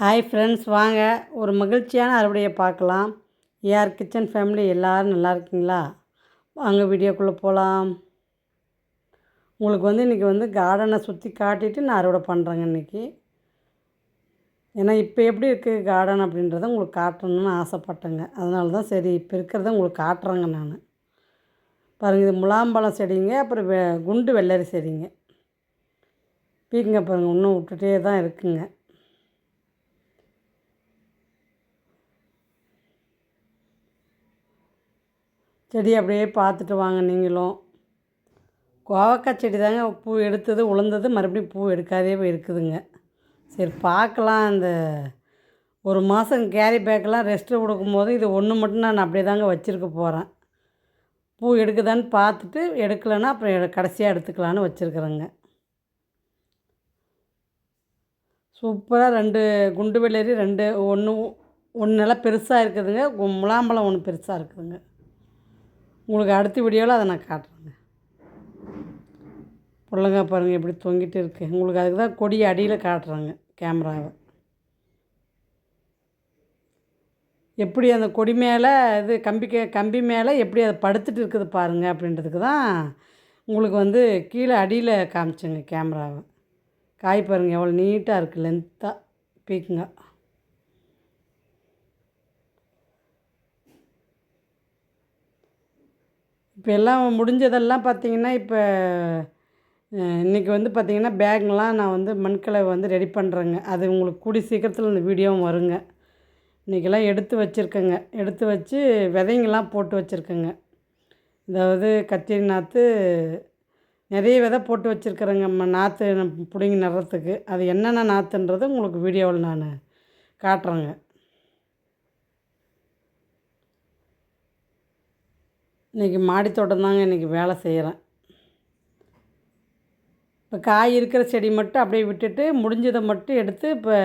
Hi friends வாங்க. ஒரு மகிழ்ச்சியான அறுவடையை பார்க்கலாம். ஏஆர் கிச்சன் ஃபேமிலி எல்லோரும் நல்லா இருக்கீங்களா? வாங்க வீடியோக்குள்ளே போகலாம் உங்களுக்கு வந்து இன்றைக்கி வந்து கார்டனை சுற்றி காட்டிட்டு நான் அறுவடை பண்ணுறேங்க இன்றைக்கி ஏன்னா இப்போ எப்படி இருக்குது கார்டன் அப்படின்றத உங்களுக்கு காட்டணும்னு ஆசைப்பட்டேங்க. அதனால தான் சரி இப்போ இருக்கிறத உங்களுக்கு காட்டுறேங்க நான். பாருங்கள் இது முலாம்பழம் செடிங்க அப்புறம் வெ குண்டு வெள்ளரி செடிங்க. பீக்குங்க பாருங்கள் இன்னும் விட்டுட்டே தான் இருக்குங்க. செடி அப்படியே பார்த்துட்டு வாங்க நீங்களும். கோவக்காய் செடி தாங்க பூ எடுத்தது உளுந்தது மறுபடியும் பூ எடுக்காதே இருக்குதுங்க சரி பார்க்கலாம். அந்த ஒரு மாதம் கேரி பேக்கெலாம் ரெஸ்ட்டு கொடுக்கும்போது இது ஒன்று மட்டும் நான் அப்படியே தாங்க வச்சுருக்க போகிறேன் பூ எடுக்குதான்னு பார்த்துட்டு எடுக்கலைன்னா அப்புறம் எடு கடைசியாக எடுத்துக்கலான்னு வச்சுருக்குறேங்க. சூப்பராக ரெண்டு குண்டு வெள்ளரி ரெண்டு ஒன்று ஒன்று நல்லா பெருசாக இருக்குதுங்க. முலாம்பழம் ஒன்று பெருசாக இருக்குதுங்க. உங்களுக்கு அடுத்த வீடியோவில் அதை நான் காட்டுறேங்க. பிள்ளைங்க பாருங்கள் எப்படி தொங்கிட்டு இருக்கு. உங்களுக்கு அதுக்கு தான் கொடி அடியில் காட்டுறாங்க கேமராவை. எப்படி அந்த கொடி மேலே இது கம்பி கம்பி மேலே எப்படி அதை படுத்துட்டு இருக்குது பாருங்கள் அப்படின்றதுக்கு தான் உங்களுக்கு வந்து கீழே அடியில் காமிச்சேங்க கேமராவை. காய் பாருங்கள் எவ்வளோ நீட்டாக இருக்குது லென்த்தாக பீக்குங்க. இப்போ எல்லாம் முடிஞ்சதெல்லாம் பார்த்திங்கன்னா இப்போ இன்றைக்கி வந்து பார்த்திங்கன்னா பேக்லாம் நான் வந்து மண்கலை வந்து ரெடி பண்ணுறேங்க. அது உங்களுக்கு கூடி சீக்கிரத்தில் இந்த வீடியோவும் வருங்க. இன்றைக்கெல்லாம் எடுத்து வச்சுருக்கேங்க. எடுத்து வச்சு விதைங்கெல்லாம் போட்டு வச்சுருக்கேங்க. அதாவது கத்திரி நாற்று நிறைய விதை போட்டு வச்சுருக்குறேங்க. நாற்று பிடுங்கி நடுறதுக்கு. அது என்னென்ன நாற்றுன்றது உங்களுக்கு வீடியோவில் நான் காட்டுறேங்க. இன்றைக்கி மாடித்தோட்டம் தாங்க இன்றைக்கி வேலை செய்கிறேன் இப்போ காய் இருக்கிற செடி மட்டும் அப்படியே விட்டுட்டு முடிஞ்சதை மட்டும் எடுத்து இப்போ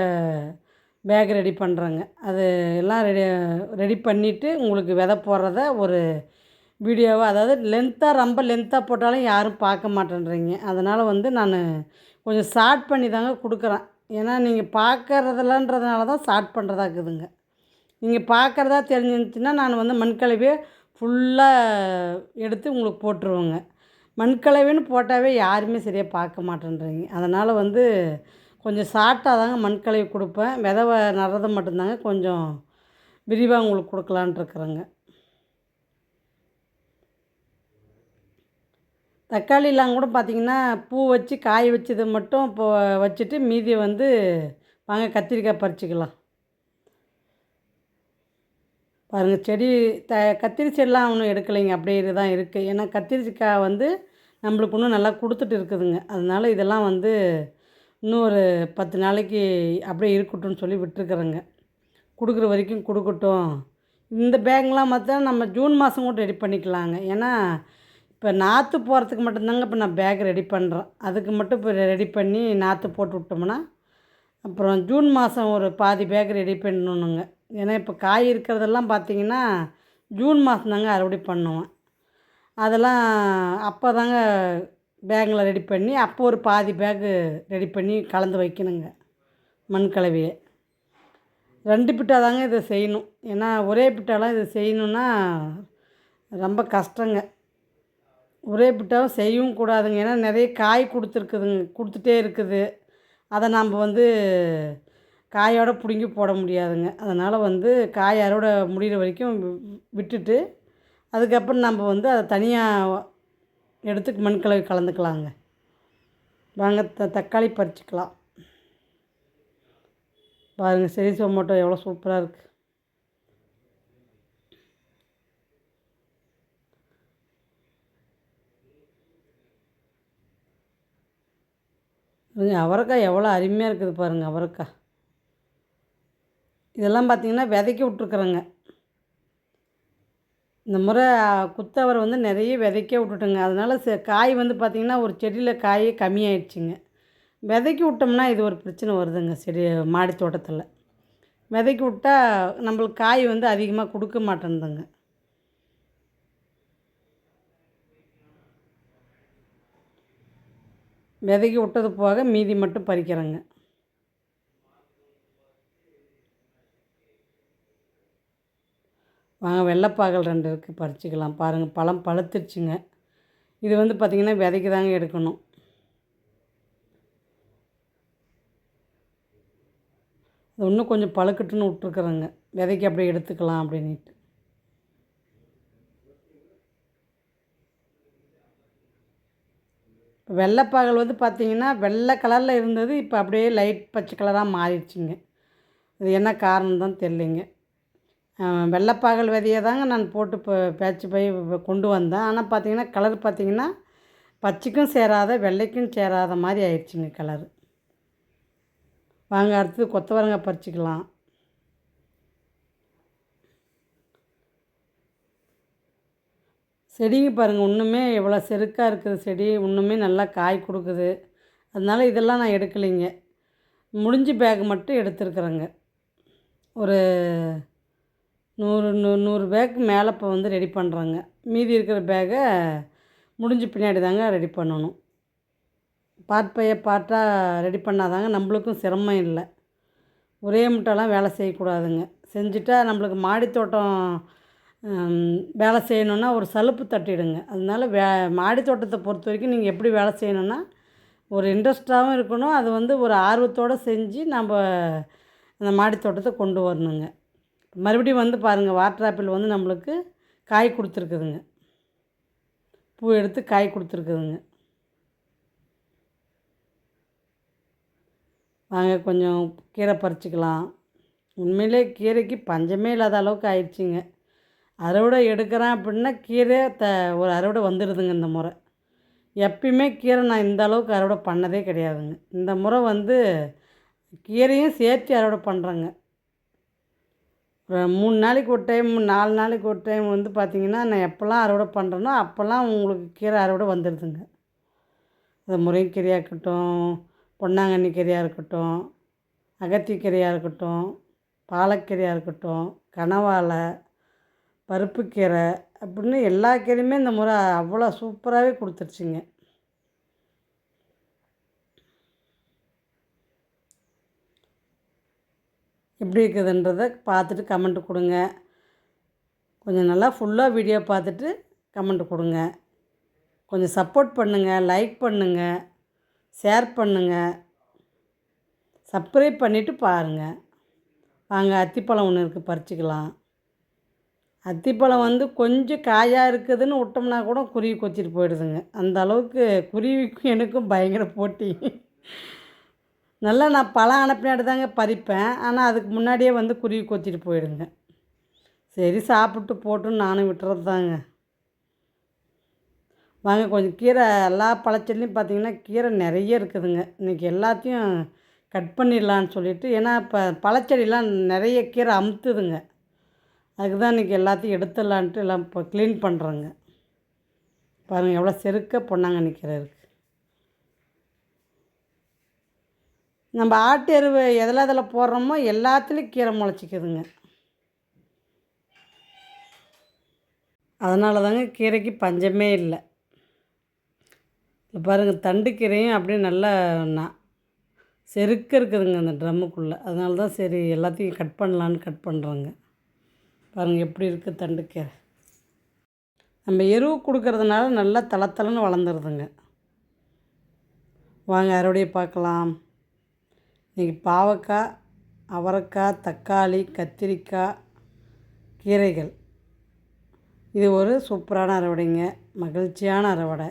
பேக் ரெடி பண்ணுறேங்க அது எல்லாம் ரெடி ரெடி பண்ணிவிட்டு உங்களுக்கு விதை போடுறத ஒரு வீடியோவாக அதாவது லென்த்தாக ரொம்ப லென்த்தாக போட்டாலும் யாரும் பார்க்க மாட்டேன்றீங்க. அதனால் வந்து நான் கொஞ்சம் ஷார்ட் பண்ணி தாங்க கொடுக்குறேன். ஏன்னா நீங்கள் பார்க்கறதில்லன்றதுனால தான் ஷார்ட் பண்ணுறதா இருக்குதுங்க. நீங்கள் பார்க்குறதா தெரிஞ்சிருந்துச்சுன்னா நான் வந்து மண்கலவையை ஃபுல்லாக எடுத்து உங்களுக்கு போட்டுருவோங்க. மண்கலவைன்னு போட்டாவே யாருமே சரியாக பார்க்க மாட்டேன்றீங்க. அதனால் வந்து கொஞ்சம் ஷார்ட்டாக தாங்க மண்கலவை கொடுப்பேன். விதவை நடுறது மட்டும்தாங்க கொஞ்சம் விரிவாக உங்களுக்கு கொடுக்கலான் இருக்கிறேங்க. தக்காளிலாம் கூட பார்த்திங்கன்னா பூ வச்சு காய வச்சது மட்டும் இப்போ வச்சுட்டு மீதியை வந்து வாங்க கத்திரிக்காய் பறிச்சிக்கலாம். பாருங்கள் செடி த கத்திரி செடிலாம் ஒன்றும் எடுக்கலைங்க. அப்படியே தான் இருக்குது ஏன்னா கத்திரிக்காய் வந்து நம்மளுக்கு இன்னும் நல்லா கொடுத்துட்டு இருக்குதுங்க. அதனால் இதெல்லாம் வந்து இன்னும் ஒரு பத்து நாளைக்கு அப்படியே இருக்கட்டும்னு சொல்லி விட்டுருக்குறேங்க. கொடுக்குற வரைக்கும் கொடுக்கட்டும். இந்த பேங்க்லாம் பார்த்தா நம்ம ஜூன் மாதம் கூட ரெடி பண்ணிக்கலாங்க. ஏன்னா இப்போ நாற்று போகிறதுக்கு மட்டும்தாங்க இப்போ நான் பேக் ரெடி பண்ணுறேன் அதுக்கு மட்டும் இப்போ ரெடி பண்ணி நாற்று போட்டு விட்டோம்னா அப்புறம் ஜூன் மாதம் ஒரு பாதி பேக் ரெடி பண்ணணுங்க. ஏன்னா இப்போ காய் இருக்கிறதெல்லாம் பார்த்திங்கன்னா ஜூன் மாதம் தாங்க அறுவடை பண்ணுவேன். அதெல்லாம் அப்போ தாங்க பேக்கில் ரெடி பண்ணி அப்போ ஒரு பாதி பேக்கு ரெடி பண்ணி கலந்து வைக்கணுங்க மண் கலவையை ரெண்டு பிட்டா தாங்க இதை செய்யணும். ஏன்னா ஒரே பிட்டாலாம் இதை செய்யணுன்னா ரொம்ப கஷ்டங்க. ஒரே பிட்டாவும் செய்யவும் கூடாதுங்க. ஏன்னா நிறைய காய் கொடுத்துருக்குதுங்க கொடுத்துட்டே இருக்குது. அதை நாம் வந்து காயோடு பிடுங்கி போட முடியாதுங்க. அதனால் வந்து காய் அறுவடை முடிகிற வரைக்கும் விட்டுட்டு அதுக்கப்புறம் நம்ம வந்து அதை தனியாக எடுத்து மண்கலவை கலந்துக்கலாங்க. வாங்க த தக்காளி பறிச்சிக்கலாம். பாருங்கள் செரி சோமோட்டோ எவ்வளோ சூப்பராக இருக்குது அவரைக்காய் எவ்வளோ அருமையாக இருக்குது பாருங்கள் அவரைக்காய். இதெல்லாம் பார்த்திங்கன்னா விதைக்கி விட்ருக்குறேங்க இந்த முறை குத்தவரை வந்து நிறைய விதைக்க விட்டுட்டோங்க. அதனால் காய் வந்து பார்த்திங்கன்னா ஒரு செடியில் காய் கம்மியாயிடுச்சுங்க. விதைக்கி விட்டோம்னா இது ஒரு பிரச்சனை வருதுங்க செடி மாடி தோட்டத்தில். விதைக்கி விட்டால் நம்மளுக்கு காய் வந்து அதிகமாக கொடுக்க மாட்டேன்துங்க. விதைக்கு விட்டது போக மீதி மட்டும் பறிக்கிறேங்க. வாங்க வெள்ளைப்பாகல் ரெண்டு இருக்குது பறிச்சிக்கலாம். பாருங்கள் பழம் பழுத்துருச்சுங்க. இது வந்து பார்த்திங்கன்னா விதைக்கு தாங்க எடுக்கணும். அது இன்னும் கொஞ்சம் பழுக்கட்டுன்னு விட்ருக்குறேங்க விதைக்கு அப்படியே எடுத்துக்கலாம் அப்படின்ட்டு வெள்ளைப்பாகல் வந்து பார்த்திங்கன்னா வெள்ளை கலரில் இருந்தது இப்போ அப்படியே லைட் பச்சை கலராக மாறிடுச்சுங்க. அது என்ன காரணம் தான் தெரிலிங்க வெள்ளைப்பாகல் விதையை தாங்க நான் போட்டு இப்போ பேச்சு போய் கொண்டு வந்தேன். ஆனால் பார்த்திங்கன்னா கலர் பார்த்திங்கன்னா பச்சைக்கும் சேராத வெள்ளைக்கும் சேராத மாதிரி ஆயிடுச்சுங்க கலர். வாங்க அடுத்தது கொத்தவரங்காய் பறிச்சிக்கலாம். செடிங்க பாருங்கள் இன்னுமே எவ்வளோ செருக்காக இருக்குது செடி இன்னுமே நல்லா காய் கொடுக்குது. அதனால் இதெல்லாம் நான் எடுக்கலைங்க. முடிஞ்ச பேக் மட்டும் எடுத்துருக்குறேங்க. ஒரு நூறு நூ நூறு பேக்கு மேலே இப்போ வந்து ரெடி பண்ணுறேங்க மீதி இருக்கிற பேக்கை முடிஞ்ச பின்னாடி தாங்க ரெடி பண்ணணும். பார்ட் பைய பார்ட்டாக ரெடி பண்ணாதாங்க நம்மளுக்கும் சிரமம் இல்லை. ஒரே முட்டைலாம் வேலை செய்யக்கூடாதுங்க. செஞ்சுட்டா நம்மளுக்கு மாடித்தோட்டம் வேலை செய்யணுன்னா ஒரு சலுப்பு தட்டிடுங்க. அதனால வே மாடி தோட்டத்தை பொறுத்த வரைக்கும் நீங்கள் எப்படி வேலை செய்யணுன்னா ஒரு இன்ட்ரெஸ்ட்டாகவும் இருக்கணும். அது வந்து ஒரு ஆர்வத்தோடு செஞ்சு நம்ம அந்த மாடி தோட்டத்தை கொண்டு வரணுங்க. மறுபடியும் வந்து பாருங்கள் வாட்டர் ஆப்பிள் வந்து நம்மளுக்கு காய் கொடுத்துருக்குதுங்க. பூ எடுத்து காய் கொடுத்துருக்குதுங்க. வாங்க கொஞ்சம் கீரை பறிச்சிக்கலாம். உண்மையிலே கீரைக்கு பஞ்சமே இல்லாத அளவுக்கு ஆயிடுச்சுங்க. அறுவடை எடுக்கிறேன் அப்படின்னா கீரை த ஒரு அறுவடை வந்துடுதுங்க இந்த முறை. எப்பயுமே கீரை நான் இந்த அளவுக்கு அறுவடை பண்ணதே கிடையாதுங்க. இந்த முறை வந்து கீரையும் சேர்த்து அறுவடை பண்ணுறேங்க ஒரு மூணு நாளைக்கு ஒரு டைம் நாலு நாளைக்கு ஒரு டைம் வந்து பார்த்திங்கன்னா நான் எப்போல்லாம் அறுவடை பண்ணுறேனோ அப்போல்லாம் உங்களுக்கு கீரை அறுவடை வந்துடுதுங்க. அது முருங்கைக்கீரையாக இருக்கட்டும் பொன்னாங்கண்ணி கீரையாக இருக்கட்டும் அகத்திக்கீரையாக இருக்கட்டும் பாலக்கீரையாக இருக்கட்டும் கனவாழை பருப்புக்கீரை அப்படின்னு எல்லா கீரையுமே இந்த முறை அவ்வளோ சூப்பராகவே கொடுத்துருச்சிங்க. எப்படி இருக்குதுன்றதை பார்த்துட்டு கமெண்ட் கொடுங்க. கொஞ்சம் நல்லா ஃபுல்லாக வீடியோ பார்த்துட்டு கமெண்ட் கொடுங்க. கொஞ்சம் சப்போர்ட் பண்ணுங்கள் லைக் பண்ணுங்கள் ஷேர் பண்ணுங்கள் சப்ஸ்கிரைப் பண்ணிவிட்டு பாருங்கள் வாங்க அத்திப்பழம் ஒன்று இருக்குது பறிச்சிக்கலாம். அத்திப்பழம் வந்து கொஞ்சம் காயாக இருக்குதுன்னு விட்டோம்னா கூட குருவி கொத்திட்டு போயிடுதுங்க. அந்த அளவுக்கு குருவிக்கும் எனக்கும் பயங்கர போட்டி. நல்லா நான் பழம் அனுப்பினாடி தாங்க பறிப்பேன். ஆனால் அதுக்கு முன்னாடியே வந்து குருவி கொத்திட்டு போயிடுங்க. சரி சாப்பிட்டு போட்டுன்னு நானும் விட்டுறது தாங்க. வாங்க கொஞ்சம் கீரை எல்லா பழச்செடிலையும் பார்த்திங்கன்னா கீரை நிறைய இருக்குதுங்க. இன்றைக்கி எல்லாத்தையும் கட் பண்ணிடலான்னு சொல்லிவிட்டு ஏன்னா இப்போ பழச்செடிலாம் நிறைய கீரை அமுத்துதுங்க. அதுக்கு தான் இன்றைக்கி எல்லாத்தையும் எடுத்துடலான்ட்டு எல்லாம் இப்போ க்ளீன் பண்ணுறோங்க பாருங்கள் எவ்வளோ செருக்க பொன்னாங்கண்ணி கீரை இருக்குது நம்ம ஆட்டு எருவு எதில் எதில் போடுறோமோ எல்லாத்துலேயும் கீரை முளைச்சிக்குதுங்க. அதனால தாங்க கீரைக்கு பஞ்சமே இல்லை. இப்போ பாருங்கள் தண்டு கீரையும் அப்படியே நல்லா செருக்க இருக்குதுங்க அந்த ட்ரம்முக்குள்ளே. அதனால தான் சரி எல்லாத்தையும் கட் பண்ணலான்னு கட் பண்ணுறோங்க பாருங்கள் எப்படி இருக்குது தண்டுக்கீரை. நம்ம எருவு கொடுக்கறதுனால நல்லா தளத்தலன்னு வளர்ந்துருதுங்க. வாங்க அறுவடையை பார்க்கலாம். இன்றைக்கி பாவக்காய் அவரைக்காய் தக்காளி கத்திரிக்காய் கீரைகள். இது ஒரு சூப்பரான அறுவடைங்க. மகிழ்ச்சியான அறுவடை.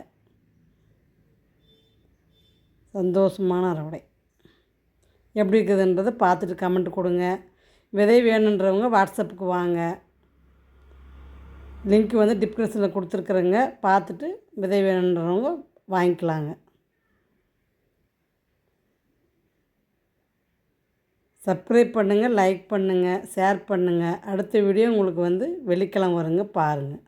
சந்தோஷமான அறுவடை. எப்படி இருக்குதுன்றதை பார்த்துட்டு கமெண்ட் கொடுங்க. விதை வேணுன்றவங்க வாட்ஸ்அப்புக்கு வாங்க. லிங்க் வந்து டிஸ்கிரிப்ஷனில் கொடுத்துருக்குறேங்க. பார்த்துட்டு விதை வேணுன்றவங்க வாங்கிக்கலாங்க. சப்ஸ்கிரைப் பண்ணுங்கள் லைக் பண்ணுங்கள் ஷேர் பண்ணுங்கள் அடுத்த வீடியோ உங்களுக்கு வந்து வெள்ளிக்கிழமை வருங்க பாருங்கள்